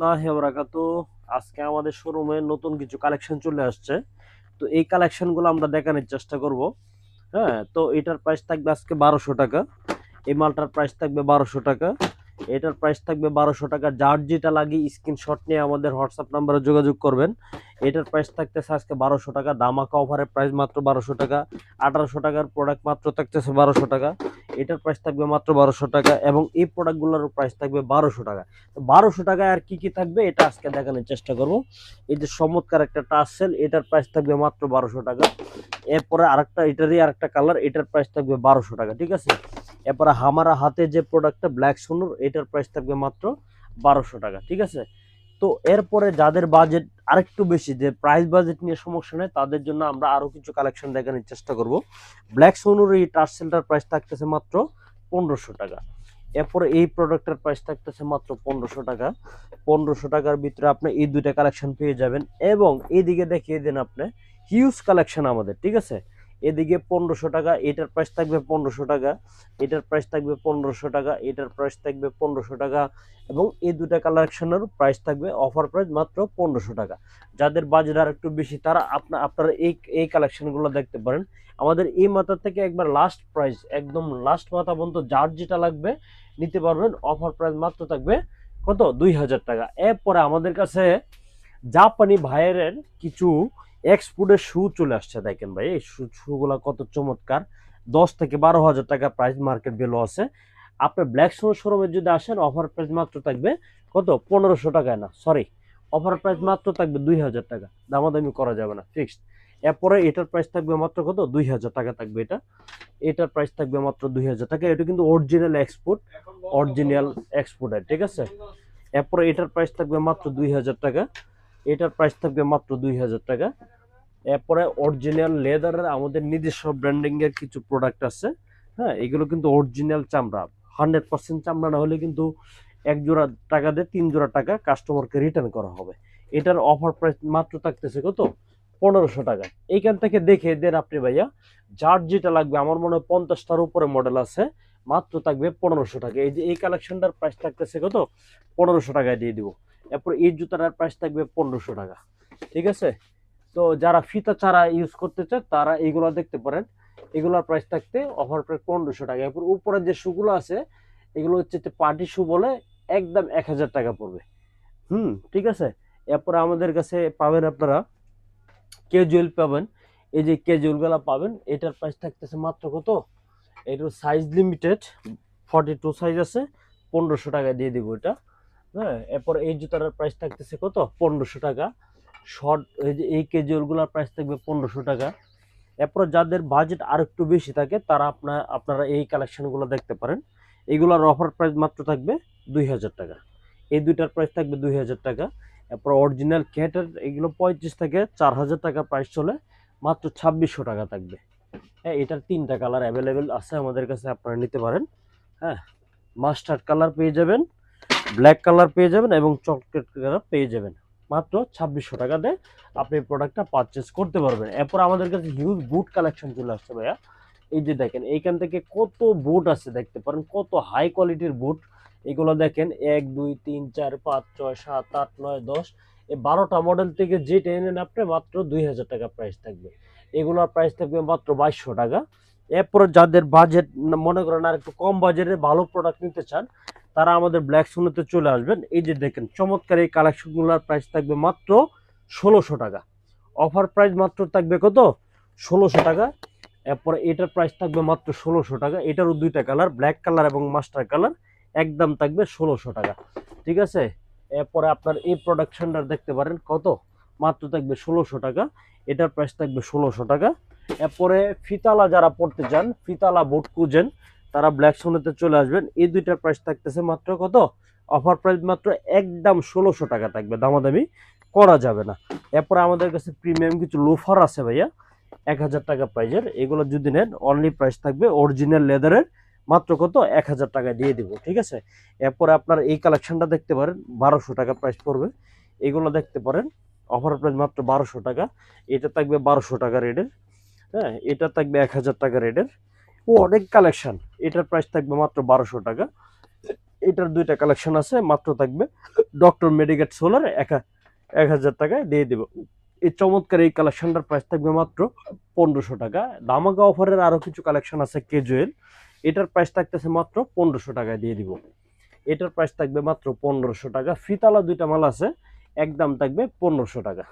ওয়া বারাকাতু আজকে আমাদের শোরুমে নতুন কিছু কালেকশন চলে আসছে। তো এই কালেকশনগুলো আমরা দেখানোর চেষ্টা করব। হ্যাঁ তো এটার প্রাইস থাকবে আজকে বারোশো টাকা। এই মালটার প্রাইস থাকবে বারোশো টাকা। এটার প্রাইস থাকবে বারোশো টাকা। যার যেটা লাগে স্ক্রিনশট নিয়ে আমাদের হোয়াটসঅ্যাপ নাম্বারে যোগাযোগ করবেন। এটার প্রাইস থাকতেছে আজকে বারোশো টাকা। দামাকা অফারের প্রাইস মাত্র বারোশো টাকা। আঠারোশো টাকার প্রোডাক্ট মাত্র থাকতেছে বারোশো টাকা। এটার প্রাইস থাকবে মাত্র বারোশো টাকা এবং এই প্রোডাক্টগুলোর প্রাইস থাকবে বারোশো টাকা। তো বারোশো টাকায় আর কি কি থাকবে এটা আজকে দেখানোর চেষ্টা করব। এই যে চমৎকার একটা টাচ সেল এটার প্রাইস থাকবে মাত্র বারোশো টাকা। এরপরে আরেকটা, এটারই আরেকটা কালার এটার প্রাইস থাকবে বারোশো টাকা, ঠিক আছে? এরপরে হামারা হাতে যে প্রোডাক্টটা ব্ল্যাক সোনুর এটার প্রাইস থাকবে মাত্র বারোশো টাকা, ঠিক আছে? তো এরপরে যাদের বাজেট আরেকটু বেশি, যে প্রাইস বাজেট নিয়ে সমস্যা নেই, তাদের জন্য আমরা আরও কিছু কালেকশন দেখানোর চেষ্টা করব। ব্ল্যাক সোনুর এই টাচ সেলটার প্রাইস থাকতেছে মাত্র পনেরোশো টাকা। এরপরে এই প্রোডাক্টের প্রাইস থাকতেছে মাত্র পনেরোশো টাকা। পনেরোশো টাকার ভিতরে আপনি এই দুইটা কালেকশন পেয়ে যাবেন এবং এইদিকে দেখিয়ে দিন আপনি হিউজ কালেকশন আমাদের, ঠিক আছে? এদিকে পনেরোশো টাকা, এটার প্রাইস থাকবে পনেরোশো টাকা, এটার প্রাইস থাকবে পনেরোশো টাকা, এটার প্রাইস থাকবে পনেরোশো টাকা এবং এই দুটা কালেকশনের প্রাইস থাকবে অফার প্রাইস মাত্র পনেরোশো টাকা। যাদের বাজেট আর একটু বেশি, তারা আপনার আপনারা এই এই কালেকশনগুলো দেখতে পারেন। আমাদের এই মাথা থেকে একবার লাস্ট প্রাইস একদম লাস্ট মাথা পর্যন্ত যার যেটা লাগবে নিতে পারবেন অফার প্রাইস মাত্র থাকবে কত? দুই হাজার টাকা। এরপরে আমাদের কাছে জাপানি ভাইয়ের কিছু এক্সপোর্টের শু চলে আসছে, দেখেন ভাই। এই শুগুলো কত চমৎকার। দশ থেকে বারো হাজার টাকা প্রাইস মার্কেট ভ্যালু আছে। আপনি ব্ল্যাক শো শোরুমে যদি আসেন অফার প্রাইস মাত্র থাকবে কত? পনেরোশো টাকায় না সরি অফার প্রাইস মাত্র থাকবে দুই হাজার টাকা। দামাদামি করা যাবে না ফিক্সড এরপরে এটার প্রাইস থাকবে মাত্র কত? দুই হাজার টাকা থাকবে এটা। এটার প্রাইস থাকবে মাত্র দুই হাজার টাকা। এটা কিন্তু অরিজিনাল এক্সপোর্ট অরিজিনাল এক্সপোর্টের ঠিক আছে? এরপরে এটার প্রাইস থাকবে মাত্র দুই হাজার টাকা। এটার প্রাইস থাকবে মাত্র দুই হাজার টাকা। এরপরে অরিজিনাল লেদারের আমাদের নিজস্ব ব্র্যান্ডিং এর কিছু প্রোডাক্ট আছে। হ্যাঁ এগুলো কিন্তু অরিজিনাল চামড়া। হান্ড্রেড পার্সেন্ট চামড়া না হলে কিন্তু এক জোড়া টাকা দিয়ে তিন জোড়া টাকা কাস্টমারকে রিটার্ন করা হবে। এটার অফার প্রাইস মাত্র থাকতেছে কত? পনেরোশো টাকা। এইখান থেকে দেখে দেন আপনি ভাইয়া, যার যেটা লাগবে, আমার মনে হয় পঞ্চাশটার উপরে মডেল আছে, মাত্র থাকবে পনেরোশো টাকা। এই যে এই কালেকশনটার প্রাইস থাকতেছে কত? পনেরোশো টাকায় দিয়ে দিব। এরপর এই জুতাটার প্রাইস থাকবে পনেরোশো টাকা। ঠিক আছে? তো যারা ফিতা চারা ইউজ করতে চায় তারা এইগুলো দেখতে পারেন। এগুলোর প্রাইস থাকতে অফার প্রাইস পনেরোশো টাকা। এরপর উপরে যে শুগুলো আছে, এগুলো হচ্ছে যে পার্টি শু বলে একদম এক হাজার টাকা পড়বে। হুম, ঠিক আছে? এরপরে আমাদের কাছে পাবেন আপনারা ক্যাজুয়াল পাবেন। এই যে ক্যাজুয়ালগুলো পাবেন, এটার প্রাইস থাকতেছে মাত্র কত? এটার size limited forty two size আছে, পনেরোশো টাকা দিয়ে দিব এটা। হ্যাঁ এরপর এই জুতার প্রাইস থাকতেছে কত? পনেরোশো টাকা। শর্ট এই যে, এই ক্যাজুয়ালগুলোর প্রাইস থাকবে পনেরোশো টাকা। এরপর যাদের বাজেট আর একটু বেশি থাকে, তারা আপনার আপনারা এই কালেকশনগুলো দেখতে পারেন। এগুলোর অফার প্রাইস মাত্র থাকবে দুই হাজার টাকা। এই দুইটার প্রাইস থাকবে দুই হাজার টাকা। এরপর অরিজিনাল ক্যাটের এগুলো পঁয়ত্রিশ থেকে চার হাজার টাকা প্রাইস চলে, মাত্র ছাব্বিশশো টাকা থাকবে। হ্যাঁ এটার তিনটা কালার অ্যাভেলেবেল আছে আমাদের কাছে, আপনারা নিতে পারেন। হ্যাঁ মাস্টার্ড কালার পেয়ে যাবেন। ব্ল্যাক কালার পেয়ে যাবেন এবং চকলেট কালার পেয়ে যাবেন। মাত্র ছাব্বিশশো টাকাতে আপনি প্রোডাক্টটা পারচেস করতে পারবেন। এরপর আমাদের কাছে হিউজ বুট কালেকশন চলে আসছে ভাইয়া। এই যে দেখেন, এইখান থেকে কত বুট আছে দেখতে পারেন, কত হাই কোয়ালিটির বুট এগুলো দেখেন, এক, দুই, তিন, চার, পাঁচ, ছয়, সাত, আট, নয়, দশ। এই বারোটা মডেল থেকে যে টেনেন আপনি, মাত্র দুই হাজার টাকা প্রাইস থাকবে। এগুলোর প্রাইস থাকবে মাত্র বাইশশো টাকা। এরপর যাদের বাজেট মনে করেন আর একটু কম বাজেটে ভালো প্রোডাক্ট নিতে চান তারা আমাদের ব্ল্যাক সোনোতে চলে আসবেন। এই যে দেখেন, চমৎকার এই কালেকশনগুলোর প্রাইস থাকবে মাত্র ষোলোশো টাকা। অফার প্রাইস মাত্র থাকবে কত? ষোলোশো টাকা। এরপরে এটার প্রাইস থাকবে মাত্র ষোলোশো টাকা। এটারও দুইটা কালার ব্ল্যাক কালার এবং মাস্টার কালার একদম থাকবে ষোলোশো টাকা। ঠিক আছে? এরপরে আপনার এই প্রোডাকশনটা দেখতে পারেন কত? মাত্র থাকবে ষোলোশো টাকা। এটার প্রাইস থাকবে ষোলোশো টাকা। এরপরে ফিতালা যারা পড়তে চান, ফিতালা বুট খুঁজেন তারা ব্ল্যাক সোনেতে চলে আসবেন। এই দুইটার প্রাইস থাকতেছে মাত্র কত? অফার প্রাইস মাত্র একদম ষোলোশো টাকা থাকবে। দামাদামি করা যাবে না। এরপরে আমাদের কাছে প্রিমিয়াম কিছু লোফার আছে ভাইয়া। এক হাজার টাকা প্রাইজের এগুলো যদি নেন অনলি প্রাইস থাকবে অরিজিনাল লেদারের মাত্র কত? এক হাজার টাকা দিয়ে দিব, ঠিক আছে? এরপরে আপনার এই কালেকশনটা দেখতে পারেন, বারোশো টাকা প্রাইস পড়বে। এগুলো দেখতে পারেন অফার প্রাইস মাত্র বারোশো টাকা। এটা থাকবে বারোশো টাকা রেটের। হ্যাঁ এটা থাকবে এক হাজার টাকা রেটের। অনেক কালেকশন এটার প্রাইস থাকবে মাত্র বারোশো টাকা। এটার দুইটা কালেকশন আছে, মাত্র থাকবে ডক্টর মেডিকেট সোলার এক এক হাজার টাকায় দিয়ে দিব। এই চমৎকার এই কালেকশনটার প্রাইস থাকবে মাত্র পনেরোশো টাকা। দামাকা অফারের আরও কিছু কালেকশন আছে কেজুয়েল এটার প্রাইস থাকতেছে মাত্র পনেরোশো টাকায় দিয়ে দিব। এটার প্রাইস থাকবে মাত্র পনেরোশো টাকা। ফিতালা দুইটা মাল আছে, একদম থাকবে পনেরোশো টাকা।